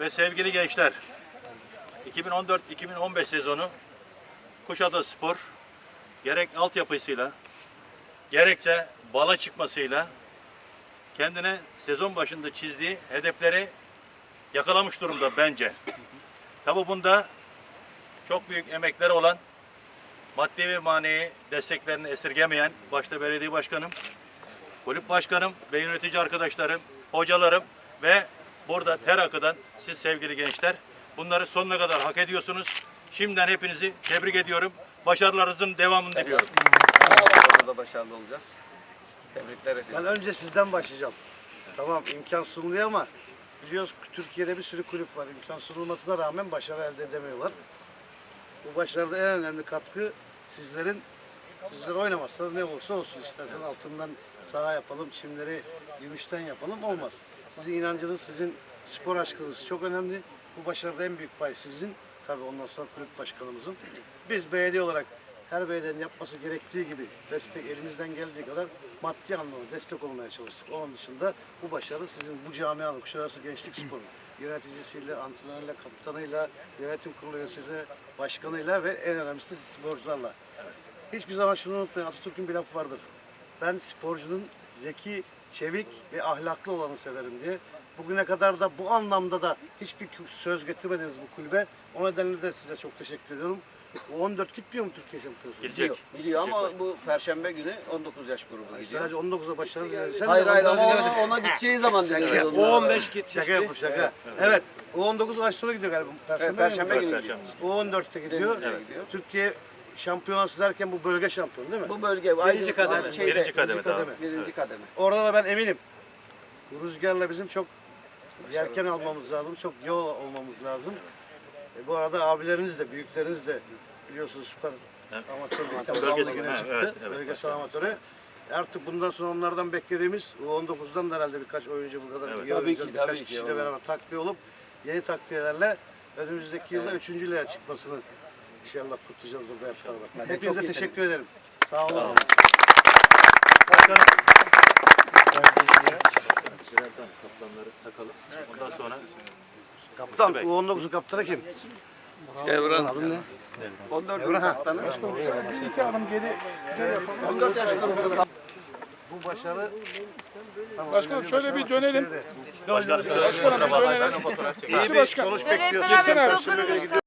ve sevgili gençler, 2014-2015 sezonu Kuşadası Spor gerek altyapısıyla gerekçe bala çıkmasıyla kendine sezon başında çizdiği hedefleri yakalamış durumda bence. Tabi bunda çok büyük emekleri olan maddi ve manevi desteklerini esirgemeyen başta belediye başkanım, kulüp başkanım ve yönetici arkadaşlarım, hocalarım ve burada ter akıdan siz sevgili gençler bunları sonuna kadar hak ediyorsunuz. Şimdiden hepinizi tebrik ediyorum. Başarılarınızın devamını diliyorum. Burada başarılı olacağız. Tebrikler efendim. Ben önce sizden başlayacağım. Tamam imkan sunuluyor ama biliyoruz ki Türkiye'de bir sürü kulüp var. İmkan sunulmasına rağmen başarı elde edemiyorlar. Bu başarıda en önemli katkı sizlerin Sizler oynamazsanız ne olursa olsun istersen altından saha yapalım, çimleri gümüşten yapalım olmaz. Sizin inancınız, sizin spor aşkınız çok önemli. Bu başarıda en büyük pay sizin. Tabii ondan sonra kulüp başkanımızın. Biz belediye olarak her belediyenin yapması gerektiği gibi destek elimizden geldiği kadar maddi anlamda destek olmaya çalıştık. Onun dışında bu başarı sizin bu camianın Kuşadası Gençlik Sporu yöneticisiyle, antrenörle, kaptanıyla, yönetim kurulu üyesiyle, başkanıyla ve en önemlisi sporcularla. Hiçbir zaman şunu unutmayın. Atatürk'ün bir lafı vardır. Ben sporcunun zeki, çevik ve ahlaklı olanı severim diye. Bugüne kadar da bu anlamda da hiçbir söz getirmediniz bu kulübe. O nedenle de size çok teşekkür ediyorum. O 14 gitmiyor mu Türkiye Şampiyonası? Gidecek. Biliyor ama bu perşembe günü 19 yaş grubu Ay, gidiyor. Sadece 19'a başarı dilerim. Sen Hayır hayır ama ona, ona gideceği zaman dinliyoruz. O 15 Şaka yapıp şaka. Evet. O 19 ay sonra gidiyor galiba. Perşembe, Evet, Perşembe günü. Evet, gidiyor. O 14'te gidiyor. Gidiyor. Türkiye şampiyonası derken bu bölge şampiyonu değil mi? Bu bölge Birinci kademe. Şeyde, Birinci kademe. Birinci kademe. Orada da ben eminim. Bu rüzgarla bizim çok yelken almamız lazım, çok yol olmamız lazım. E, bu arada abileriniz de, büyükleriniz de biliyorsunuz süper amatör bir takım Bölgesel, aldı yine ha, çıktı. evet, evet. Bölgesel amatörü. Artık bundan sonra onlardan beklediğimiz U19'dan da herhalde birkaç oyuncu bu kadar Evet. iyi Tabii oyuncu, ki, birkaç tabii ki, kişiyle evet. beraber takviye olup yeni takviyelerle önümüzdeki yılda üçüncü liğe çıkmasını inşallah kutlayacağız burada hep beraber. Hepinize çok teşekkür ederim. Sağ olun. Başkanım. Birer tane kaplanları takalım. Ondan sonra Kaptan, U19'un kaptanı kim? Devran. Adın ne? 14 Devran kaptanı. İki adım geri, geri yapalım. 14 yaş grubu. Bu başarı... Tamam, Başkanım şöyle bir dönelim. başkanım Başkanım bir fotoğraf dönelim. İyi bir sonuç bekliyoruz. Gelsene abi. Gidiyoruz.